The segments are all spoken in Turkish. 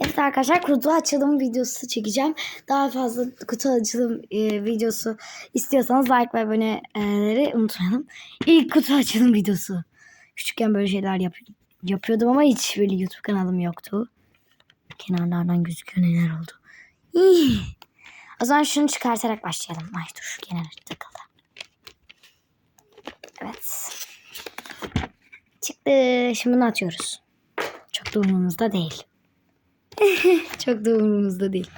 Evet arkadaşlar kutu açılım videosu çekeceğim. Daha fazla kutu açılım e, videosu istiyorsanız like ve aboneleri unutmayalım. İlk kutu açılım videosu. Küçükken böyle şeyler yap yapıyordum ama hiç böyle YouTube kanalım yoktu. Kenarlardan gözüküyor neler oldu. İyi. O zaman şunu çıkartarak başlayalım. Ay dur şu kenara takıldı. Evet. Çıktı. Şimdi bunu atıyoruz. Çok da değil. Çok da umurumuzda değil.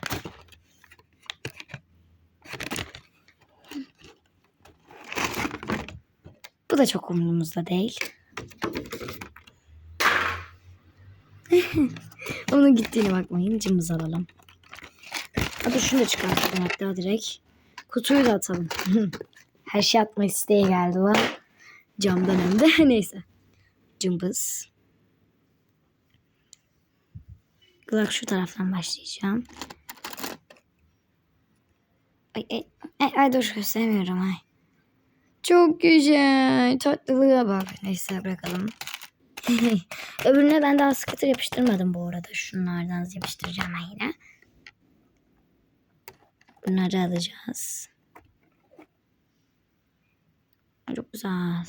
Bu da çok umurumuzda değil. Onun gittiğine bakmayın. Cımbız alalım. Hadi şunu da çıkartalım hatta direkt. Kutuyu da atalım. Her şey atma isteği geldi lan. Camdan hem de. Neyse. Cımbız. Bak şu taraftan başlayacağım. Ay, ay, ay, ay dur gösteremiyorum ay. Çok güzel. Tatlılığa bak. Neyse bırakalım. Öbürüne ben daha sıkıtır yapıştırmadım bu arada. Şunlardan yapıştıracağım yine. Bunları alacağız. Çok güzel.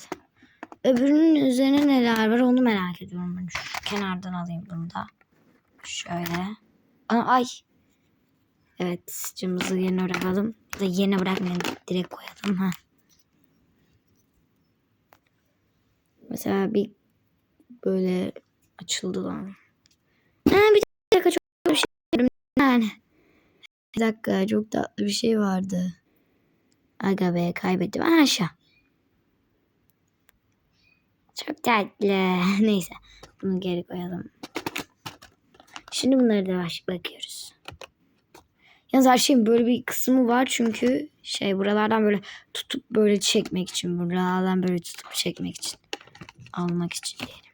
Öbürünün üzerine neler var onu merak ediyorum. Ben şu kenardan alayım bunu da. Şöyle. Aa, ay. Evet. Cımbızı yerine bırakalım. Da yerine bırakmayalım. Direkt koyalım. Ha. Mesela bir böyle açıldı lan. Ha, bir dakika çok bir şey. Yani. Bir dakika çok tatlı bir şey vardı. Aga be kaybettim. Ha, aşağı. Çok tatlı. Neyse. Bunu geri koyalım. Şimdi bunları da bakıyoruz. Yalnız her şeyin böyle bir kısmı var çünkü şey buralardan böyle tutup böyle çekmek için buralardan böyle tutup çekmek için almak için diyelim.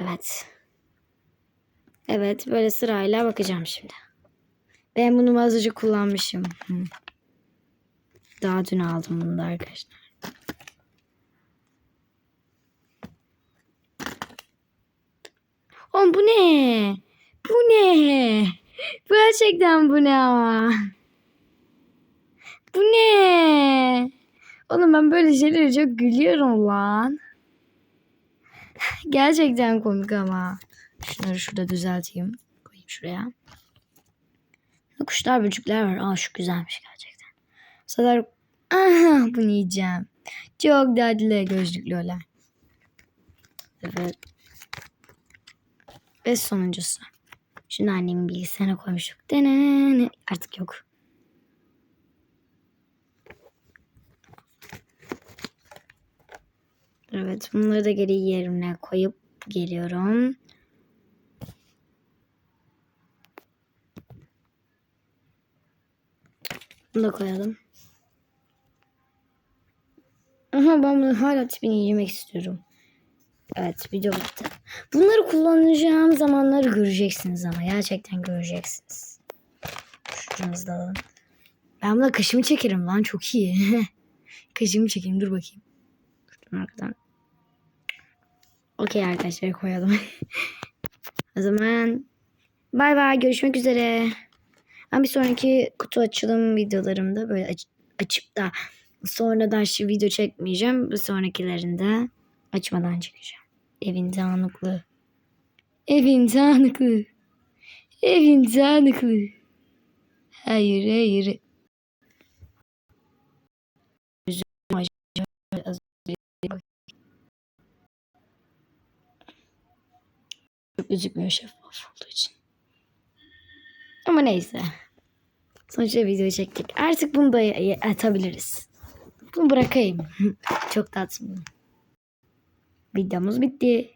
Evet. Evet böyle sırayla bakacağım şimdi. Ben bunu azıcık kullanmışım. Daha dün aldım bunu da arkadaşlar. Oğlum bu ne? Bu ne? Bu gerçekten bu ne ama? Bu ne? Oğlum ben böyle şeylere çok gülüyorum lan. Gerçekten komik ama. Şunları şurada düzelteyim. Koyayım şuraya. Kuşlar böcekler var. Aa şu güzelmiş gerçekten. Bu sefer bunu yiyeceğim. Çok tatlı gözlüklü olan. Evet. Ve sonuncusu. Şunu annemin bilgisayarına koymuştuk. Denene. Artık yok. Evet bunları da geri yerine koyup geliyorum. Bunu da koyalım. Aha ben bunu hala tipini yemek istiyorum. Evet video bitti. Bunları kullanacağım zamanları göreceksiniz ama gerçekten göreceksiniz. Şucumuzu da alalım. Ben buna kaşımı çekerim lan çok iyi. kaşımı çekeyim dur bakayım. Şuradan arkadan. Okey arkadaşlar koyalım. o zaman bay bay görüşmek üzere. Ben bir sonraki kutu açılım videolarımda böyle aç- açıp da sonradan şu video çekmeyeceğim. Bu sonrakilerinde açmadan çekeceğim. Evin dağınıklığı. Evin dağınıklığı. Evin dağınıklığı. Hayır hayır. Çok gözükmüyor şeffaf olduğu için. Ama neyse. Sonuçta video çektik. Artık bunu da atabiliriz. Bunu bırakayım. Çok tatlı. Videomuz bitti.